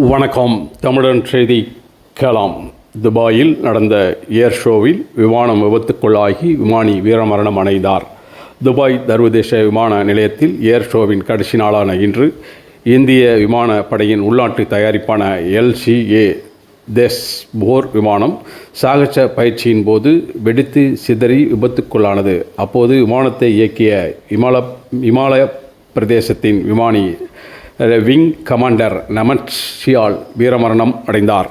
வணக்கம். தமிழன் செய்தி கேளாம். துபாயில் நடந்த ஏர் ஷோவில் விமானம் விபத்துக்குள்ளாகி விமானி வீரமரணம் அடைந்தார். துபாய் சர்வதேச விமான நிலையத்தில் ஏர் ஷோவின் கடைசி நாளான இன்று இந்திய விமானப்படையின் உள்நாட்டு தயாரிப்பான எல்சிஏ தேஸ் போர் விமானம் சாகச பயிற்சியின் போது வெடித்து சிதறி விபத்துக்குள்ளானது. அப்போது விமானத்தை இயக்கிய இமால இமாலய பிரதேசத்தின் விமானி விங் கமாண்டர் நமட் ஷியால் வீரமரணம் அடைந்தார்.